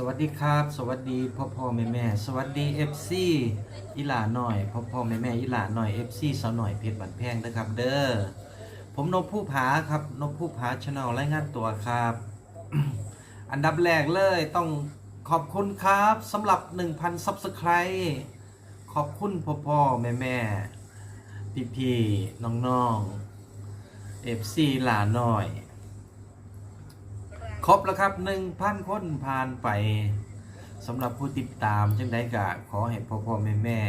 สวัสดีครับ สวัสดีพ่อพ่อแม่แม่สวัสดีเอฟซีอีหลาหน่อยพ่อพ่อแม่แม่อีหลาหน่อยเอฟซีสาวหน่อยเพชรบันแพงนะครับ เด้อผมนพผู้ผาครับนพผู้ผาชาแนลรายงานตัวครับ อันดับแรกเลยต้องขอบคุณครับสำหรับ 1,000 Subscribe ขอบคุณพ่อพ่อแม่แม่พี่พี่ๆน้องๆเอฟซีหลาหน่อย ครบแล้วครับ 1,000 คนผ่านไปสำหรับผู้ติดตามจังได้กะขอให้พ่อพ่อแม่แม่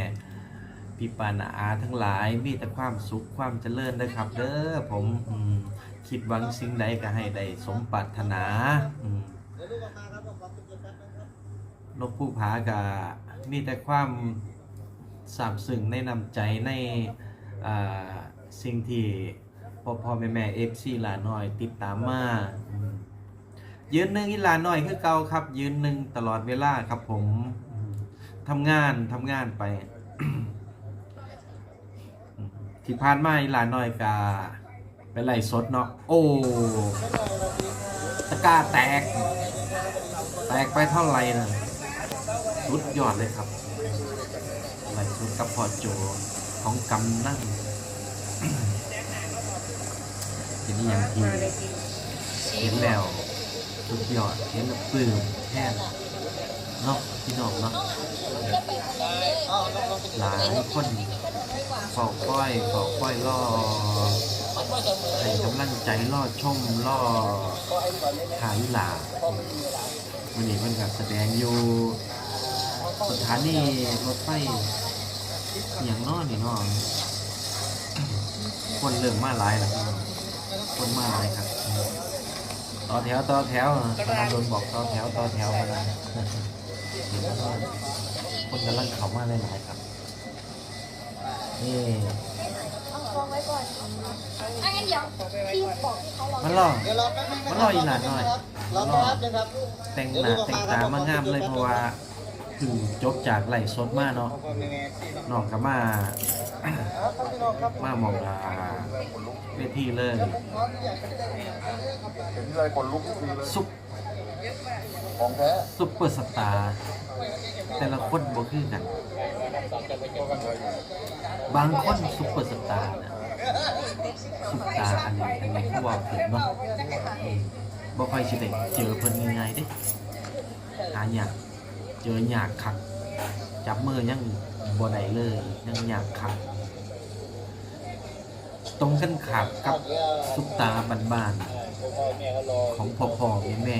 พี่ปานาอาทั้งหลายมีแต่ความสุขความเจริญนะครับเด้อผมอคิดหวังสิ่งใดก็ให้ได้สมปรารถนาอืมนกผู้ผากะมีแต่ความสาบซึ้งในนำใจในสิ่งที่พ่อพ่อแม่แม่เอฟซีหลาน้อยติดตามมา ยืนหนึ่งอีหลาน้อยคือเก่าครับ ยืนหนึ่งตลอดเวลาครับผมทำงานทำงานไป ที่ผ่านมาอีหลาน้อยกาเป็นไรสดเนาะโอ้ตะกร้าแตก แตกไปเท่าไหร่นะสุดยอดเลยครับไหลสุดกับพอโจของกำนั่งเป็นอหย่างทีเห็นแล้ว สุดยอดเห็นแล้วปลื้มแค่เนาะพี่น้องเนาะหลายคนเฝ้าค่อยเฝ้าค่อยรอให้กำลังใจรอชมรอถ่ายหลาวันนี้มันกับแสดงอยู่สถานีรถไฟอย่างนอนี่น้องคนเริ่มมาหลายแล้วคนมาหลายครับ ต่อแถวต่อแถวพนันโดนบอกต่อแถวต่อแถวพนันเห็นว่าคนกำลังเข้ามาหลายๆครับ นี่เอากองไว้ก่อนอันงั้นเดี๋ยวพี่บอกที่เขารอมันรอยมันรออีหลานหน่อยรอแป๊บนึงครับแต่งหน้าแต่งตามางามเลยเพราะว่าถึงจบจากไหลฟ์สดมาเนาะน้องกับมา มามองลาเวทีเลยเห็นเลยคนลุกทีเลยซุปของแท้ซุปเปอร์สตาร์แต่ละคนบ่คือกัน บางคนซุปเปอร์สตาร์นะซุปตาอันนี้อันนี้ผู้ว่าถึงเนาะบ่ค่อยสิได้เจอเพิ่นง่ายๆเด้หายากเจอยากคักจับมือยังบ่ได้เลยยังยากคัก ตรงกันขาบกับซุปตาบ้านๆของพ่อพ่อแม่แม่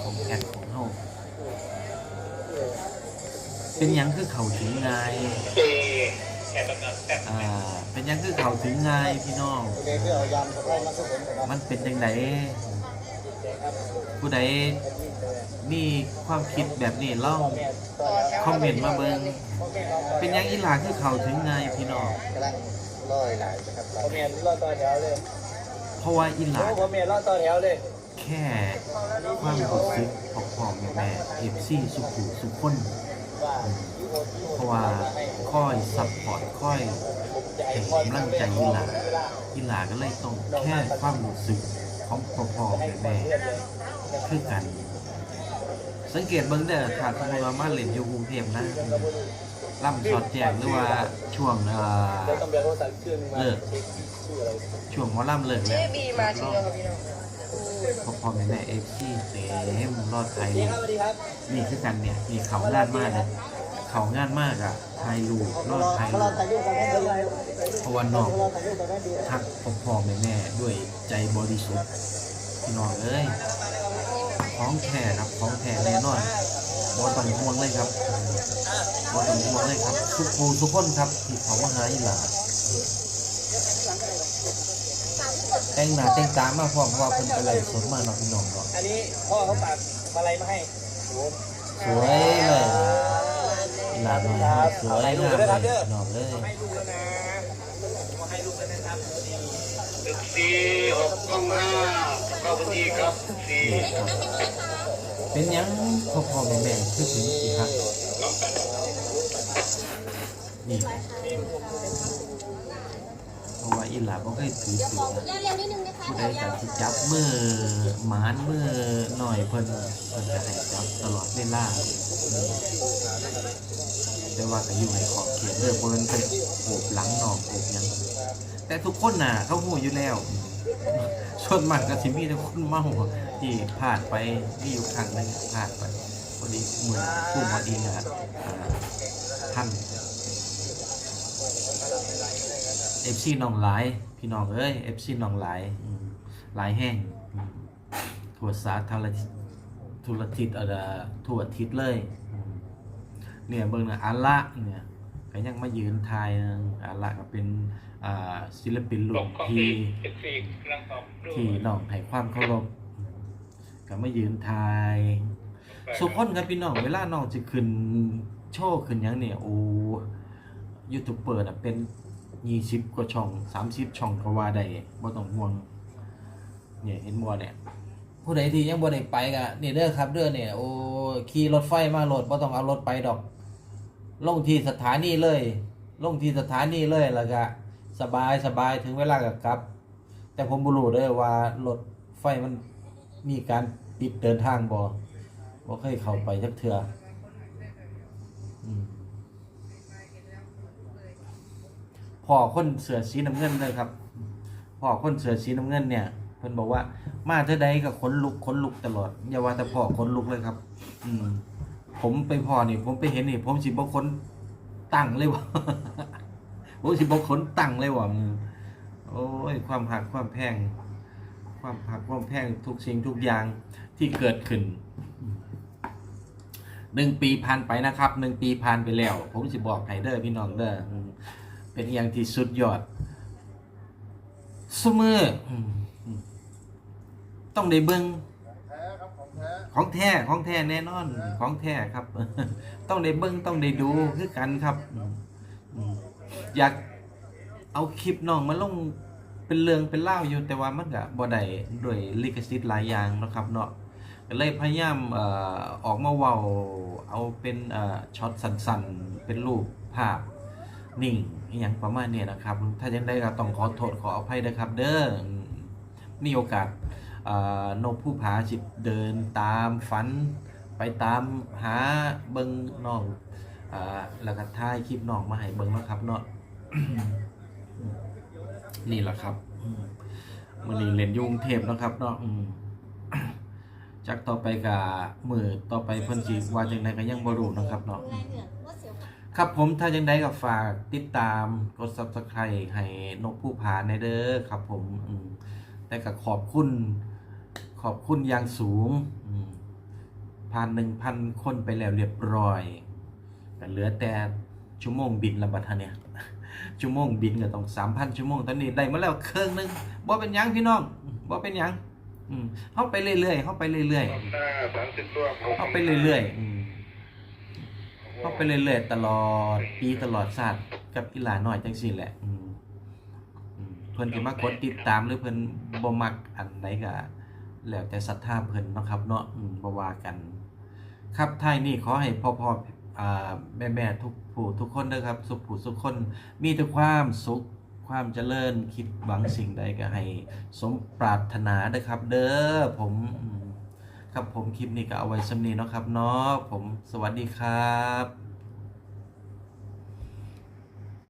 ของแพทย์ของเฮาเป็นหยังคือเขาถึงง่ายอ่าเป็นหยังคือเขาถึงง่ายพี่น้องเดี๋ยวเดี๋ยวยำสะพายมาสุดผมนะครับมันเป็นยังไงผู้ใดมีความคิดแบบนี้ลองคอมเมนต์มาเบิงเป็นหยังอีหลาคือเขาถึงง่ายพี่น้อง กำลังลอยไหลนะครับผมเมียนรอดต่อแถวเลยเพราะว่าอีหลาผมเมียนรอดต่อแถวเลยแค่ความรู้สึกของพ่อแม่แม่เอฟซีสุขุสุขคนว่าเพราะว่าค่อยซัพพอร์ตค่อยให้กำลังใจอีหลาอีหลาก็เลยต้องแค่ความรู้สึกของพ่อพ่อแม่แม่คือกัน สังเกตเบิ่งเด้อถ้าสมมติว่ามาเล่นอยู่กรุงเทพนะ ล่ำสอดแจงหรือว่าช่วงเอ่อเลิกช่วงหมอล่ำเลิกแล้วบีมาจริงเหรอพี่น้องพอพอแม่แม่เอฟซีเต็มรอดไทยนี่ครับสวัสดีครับนี่คือกันเนี่ยมีเขางานมากเลยเขางานมากอะไทยลูกรอดไทยลูรอกถ่ายรูปกันให้ดูเลยพราะว่าน้องเขารอถ่ายรูปกันให้ดูทักพ่อพ่อแม่แม่ด้วยใจบริสุทธิ์พี่น้องเอ้ยของแท้ครับของแท้แน่นอน บ่ต้องห่วงเลยครับบ่ต้องห่วงเลยครับทุกผู้ทุกคนครับที่เขามาหาอีหลาแต่งหน้าแต่งตามาพร้อมเพราะว่าเพิ่นไปไล่สดมาเนาะพี่น้องเนาะอันนี้พ่อเขาฝากอะไรมาให้โอ้สวยเลยอีหลาน้อยเฮาสวยงามเลยพี่น้องเลยให้ลูกแล้วนะมาให้ลูกแล้วนะครับนี่สี่หกสองห้าเข้าบัญชีครับสี่นี่ครับ เป็นยังพ่อพ่อแม่แม่คือถึงสิครับนี่เพราะว่าอีอีหลาบ่เคยถือเดี๋ยวเสืออเร็วๆนิดนึงนะคะผู้แถใดวยาก็สิจับมือหมานมือหน่อยเพิ่นเพิ่นก็ให้จับตลอดเวลาอืมแต่ว่าก็อยู่ในขอบเขตเด้อบ่แม่นไปโอบหลังนองโอบหยังแต่ทุกคนน่ะเขาฮู้อยู่แล้ว ส่วนมากก็สิมีแต่คนเมาที่พลาดไปมีอยู่ครั้งหนึงพลาดไปพอดีเหมือนผู้มาเองอะอ่าท่านเอฟซีน้องหลาย พี่น้องเอ้ยเอฟซีน้องหลายอืมหลายแห้งอืมทั่วสาธารณทุรทิศเอ่อทั่วทิศเลยอืมเนี่ยเบิ่งนะอาละเนี่ย ก็ยังมายืนทายนะอาละก็เป็นอ่าศิลปินหลรุ่นบข้อที่สี่เจ็ดสี่กำลังตอบดูที่น้องให้ความเคารพก็มายืนทายสุกคนครับพี่น้องเวลาน้องจะขึ้นโชว์ขึ้นหยังเนี่ยโอ้ยูทูบเบอร์น่ะเป็นยี่สิบกว่าช่องสามสิบช่องก็ว่าได้บ่ต้องห่วงเนี่ยเห็นบ่เนี่ยผู้ใดที่ยังบ่ได้ไปก็นี่เด้อครับเด้อเนี่ยโอ้ขี่รถไฟมาโหลดบ่ต้องเอารถไปดอก ลงที่สถานีเลย ลงที่สถานีเลยแล้วก็สบายสบายถึงเวลาก็กลับ แต่ผมบ่รู้เด้ว่ารถไฟมันมีการปิดเดินทางบ่บ่เคยเข้าไปจักเทื่อพอคนเสือสีน้ำเงินเลยครับพอคนเสือสีน้ำเงินเนี่ยเพิ่นบอกว่ามาเท่าใดก็ขนลุกขนลุกตลอดอย่าว่าแต่พอขนลุกเลยครับ อืม ผมไปพอนี่ ผมไปเห็นนี่ ผมสิบ่ขนตั้งเลยว่ะผมสิบ่ขนตั้งเลยว่ะโอ้ย ความหักความแพง ความหักความแพงทุกสิ่งทุกอย่างที่เกิดขึ้นหนึ่งปีผ่านไปนะครับหนึ่งปีผ่านไปแล้ว ผมสิบอกไฮเดอร์พี่น้องเด้อเป็นอย่างที่สุดยอดสมือต้องได้เบิ้ง ของแท้ของแท้แน่นอนของแท้ครับ ต้องได้เบิ้งต้องได้ดูคือกันครับอยากเอาคลิปน้องมาลงเป็นเรื่องเป็นเล่าอยู่แต่ว่ามันก็บ่ได้ด้วยลิขสิทธิ์หลายอย่างนะครับเนาะเลยพยายามออกมาเว้าเอาเป็นช็อตสั้นๆ เป็นรูปภาพนิ่งอย่างประมาณนี้นะครับ ถ้ายังได้ก็ต้องขอโทษขออภัยนะครับ เด้อมมีโอกาส นกผู้ผาจิตเดินตามฝัน ไปตามหาเบิงน้องแล้วก็ถ่ายคลิปน้องมาให้เบิงเนาะครับเนาะนี่แหละครับมันนี้เล่นยุงเทพนะครับเนาะอืมจากต่อไปกับมือต่อไปเพิ่นสิว่าจังไดก็ยังบ่รู้นะครับเนาะง่อยว่าเสียวครับผมถ้าจังได้ก็ฝากติดตามกด Subscribe ให้นกผู้ผาในเด้อครับผมอืมแต่ก็ขอบคุณ ขอบคุณอย่างสูงอืมผ่าน1,000คนไปแล้วเรียบร้อยก็เหลือแต่ชั่วโมงบินละบัดฮะเนี่ยชั่วโมงบินก็ต้อง3,000ชั่วโมงตอนนี้ได้มาแล้วครึ่งหนึงบ่เป็นหยังพี่น้องบ่เป็นหยังอืมเฮาไปเรื่อยๆเฮาไปเรื่อยๆรอบหน้าสามสิบรอบหกเข้าไปเรื่อยๆอืมเข้าไปเรื่อยๆตลอดปีตลอดชาติกับอีหลาน้อยจังซี่แหละอืมอืมเพิ่นสิมากดติดตามหรือเพิ่นบ่มักอันใดก็ แล้วแต่ศรัทธาเพิ่นนะครับเนาะบ่ว่ากัน ครับท้ายนี้ขอให้พ่อๆอ่าแม่ทุกผู้ทุกคนเด้อครับ สุขผู้สุขคนมีแต่ความสุขความเจริญคิดหวังสิ่งใดก็ให้ สมปรารถนาเด้อครับ เด้อผมอืมครับผมคลิปนี้ก็เอาไว้สำนีเนาะครับเนาะผมสวัสดีครับ